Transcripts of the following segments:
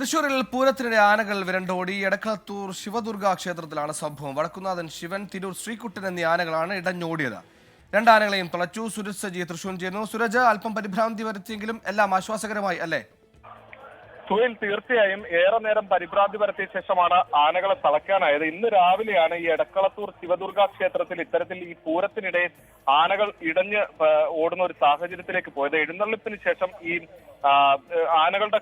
തൃശൂരിൽ പൂരത്തിനിടെ ആനകൾ വിരണ്ടോടി എടക്കളത്തൂർ ശിവദുർഗ ക്ഷേത്രത്തിലാണ് സംഭവം. വടക്കുന്നാഥൻ ശിവൻ തിരൂർ ശ്രീകുട്ടൻ എന്നീ ആനകളാണ് ഇടഞ്ഞോടിയത്. രണ്ടാനകളെയും തുളച്ചു. സുരജ് സജി തൃശൂർ ചേരുന്നു. സുരജ് അല്പം പരിഭ്രാന്തി വരുത്തിയെങ്കിലും എല്ലാം ആശ്വാസകരമായി അല്ലേ? സുഹേൽ തീർച്ചയായും ഏറെ നേരം പരിഭ്രാന്തി പരത്തിയ ശേഷമാണ് ആനകളെ തളയ്ക്കാനായത്. ഇന്ന് രാവിലെയാണ് ഈ എടക്കളത്തൂർ ശിവദുർഗ ക്ഷേത്രത്തിൽ ഇത്തരത്തിൽ ഈ പൂരത്തിനിടെ ആനകൾ ഇടഞ്ഞ് ഓടുന്ന ഒരു സാഹചര്യത്തിലേക്ക് പോയത്. എഴുന്നള്ളിപ്പിന് ശേഷം ഈ ആനകളുടെ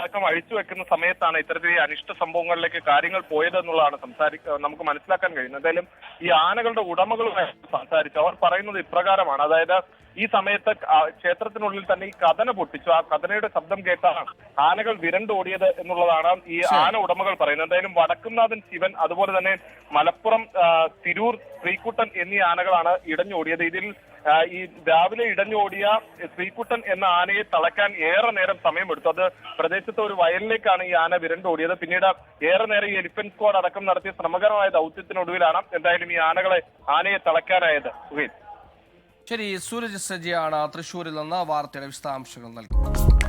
അടക്കം അഴിച്ചു വെക്കുന്ന സമയത്താണ് ഇത്തരത്തിൽ അനിഷ്ട സംഭവങ്ങളിലേക്ക് കാര്യങ്ങൾ പോയത് എന്നുള്ളതാണ് സംസാരിക്ക നമുക്ക് മനസ്സിലാക്കാൻ കഴിയുന്നത്. എന്തായാലും ഈ ആനകളുടെ ഉടമകളുമായി സംസാരിച്ചു അവർ പറയുന്നത് ഇപ്രകാരമാണ്. അതായത് ഈ സമയത്ത് ക്ഷേത്രത്തിനുള്ളിൽ തന്നെ ഈ കഥന പൊട്ടിച്ചു. ആ കഥനയുടെ ശബ്ദം കേട്ടാണ് ആനകൾ വിരണ്ടോടിയത് എന്നുള്ളതാണ് ഈ ആന ഉടമകൾ പറയുന്നത്. എന്തായാലും വടക്കുംനാഥൻ ശിവൻ അതുപോലെ തന്നെ മലപ്പുറം തിരൂർ ശ്രീക്കുട്ടൻ എന്നീ ആനകളാണ് ഇടഞ്ഞോടിയത്. ഇതിൽ ഈ രാവിലെ ഇടഞ്ഞോടിയ ശ്രീകുട്ടൻ എന്ന ആനയെ തളക്കാൻ ഏറെ നേരം സമയമെടുത്തു. അത് പ്രദേശത്തെ ഒരു വയലിലേക്കാണ് ഈ ആന വിരണ്ടോടിയത്. പിന്നീട് ഏറെ നേരം ഈ എലിഫന്റ് സ്ക്വാഡ് അടക്കം നടത്തിയ ശ്രമകരമായ ദൗത്യത്തിനൊടുവിലാണ് എന്തായാലും ഈ ആനകളെ ആനയെ തളക്കാനായത് ശരി സൂരജ് സജിയാണ് തൃശൂരിൽ നിന്ന് വാർത്തയുടെ വിശദാംശങ്ങൾ നൽകുന്നത്.